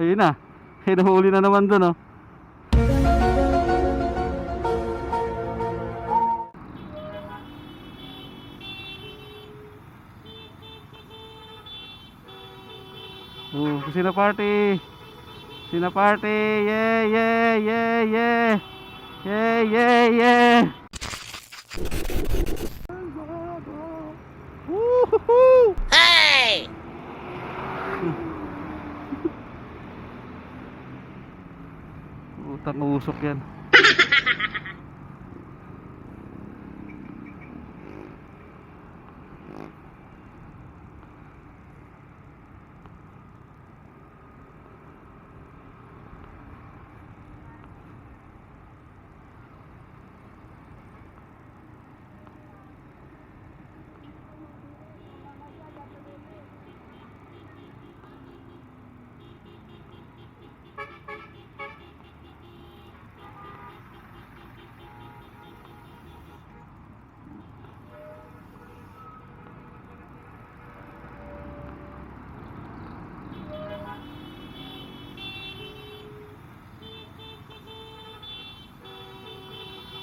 Ayun na. Hinuhuli na naman dun, oh. Oh, Kusina Party! Kusina Party! Yeah, yeah, yeah, yeah! Yeah, yeah, yeah! Woohoo! Utang usok yan.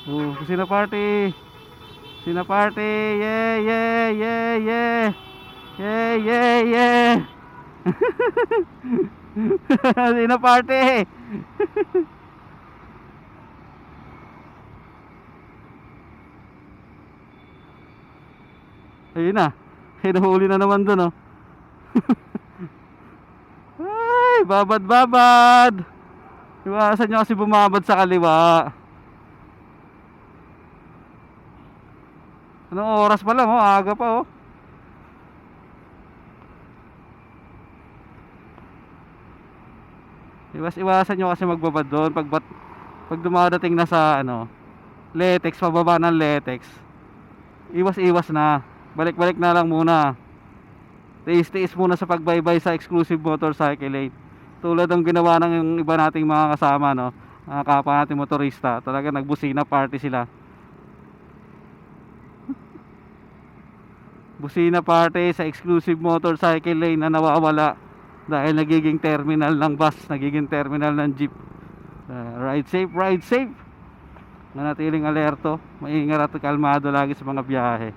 Oh, Kusina Party! Kusina Party! Yeah, yeah, yeah, yeah! Yeah, yeah, yeah! Kusina Party! Ayun na. Hinuhuli na naman dun, oh. Ay, babad, babad! Iwasan nyo kasi bumabad sa kaliwa. Anong oras pa lang, oh? Aga pa, oh. Iwas-iwasan nyo kasi magbabad doon pag, pag dumadating na sa ano, latex, pababa ng latex. Iwas-iwas na. Balik-balik na lang muna. Tiis-tiis muna sa pagbaybay sa exclusive motorcycle lane. Tulad ng ginawa ng yung iba nating mga kasama, no? Mga kapwa nating motorista. Talaga nagbusina party sila. Busina party sa exclusive motorcycle lane na nawawala dahil nagiging terminal ng bus, nagiging terminal ng jeep. Uh, ride safe, ride safe. Manatiling alerto, maingat at kalmado lagi sa mga biyahe.